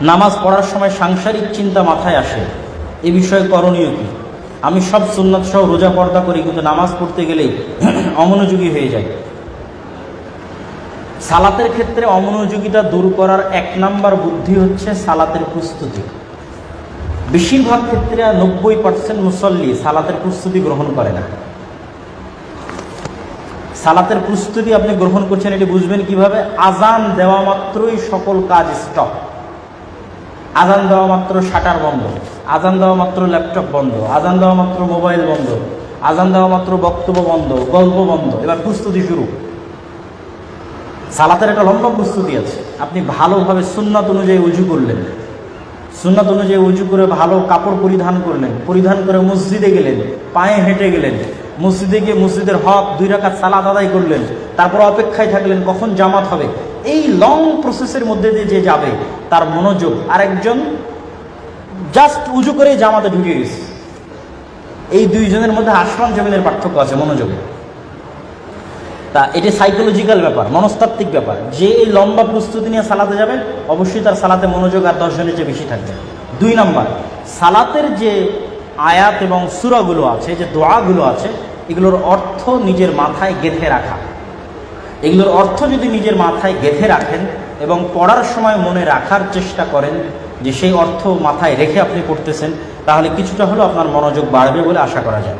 নামাজ পড়ার সময় সাংসারিক চিন্তা মাথায় আসে। এ বিষয়ে করণীয় কি? আমি সব সুন্নত সহ রোজা পর্দা করি, কিন্তু নামাজ পড়তে গেলেই অমনোযোগী হয়ে যায় সালাতের ক্ষেত্রে অমনোযোগিতা দূর করার এক নাম্বার বুদ্ধি হচ্ছে সালাতের প্রস্তুতি। বেশিরভাগ ক্ষেত্রে নব্বই পার্সেন্ট মুসল্লি সালাতের প্রস্তুতি গ্রহণ করে না। সালাতের প্রস্তুতি আপনি গ্রহণ করছেন, এটি বুঝবেন কীভাবে? আজান দেওয়া মাত্রই সকল কাজ স্টপ আজান দেওয়া মাত্র শাটার বন্ধ, আজান দেওয়া মাত্র ল্যাপটপ বন্ধ, আজান দেওয়া মাত্র মোবাইল বন্ধ, আজান দেওয়া মাত্র বক্তব্য বন্ধ, গল্প বন্ধ, এবার প্রস্তুতি শুরু। সালাতের একটা লম্বা প্রস্তুতি আছে। আপনি ভালোভাবে সুন্নাত অনুযায়ী উজু করলেন। সুন্নাত অনুযায়ী উজু করে ভালো কাপড় পরিধান করলেন। পরিধান করে মসজিদে গেলেন, পায়ে হেঁটে গেলেন। মসজিদে গিয়ে মসজিদের হক দুই রাকাত সালাদ আদায় করলেন। তারপর অপেক্ষায় থাকলেন কখন জামাত হবে? এই লং প্রসেসের মধ্যে দিয়ে যে যাবে, তার মনোযোগ আরেকজন জাস্ট উজু করে জামাতে ঢুকে গেছে। এই দুইজনের মধ্যে আসমান জমিনের পার্থক্য আছে মনোযোগে। তা এটি সাইকোলজিক্যাল ব্যাপার, মনস্তাত্ত্বিক ব্যাপার। যে এই লম্বা প্রস্তুতি নিয়ে সালাতে যাবে, অবশ্যই তার সালাতে মনোযোগ আর দশজনের চেয়ে বেশি থাকবে। দুই নাম্বার, সালাতের যে আয়াত এবং সুরাগুলো আছে, যে দোয়াগুলো আছে, এগুলোর অর্থ নিজের মাথায় গেঁথে রাখা। এগুলোর অর্থ যদি নিজের মাথায় গেঁথে রাখেন এবং পড়ার সময় মনে রাখার চেষ্টা করেন যে সেই অর্থ মাথায় রেখে আপনি পড়তেছেন, তাহলে কিছুটা হলেও আপনার মনোযোগ বাড়বে বলে আশা করা যায়।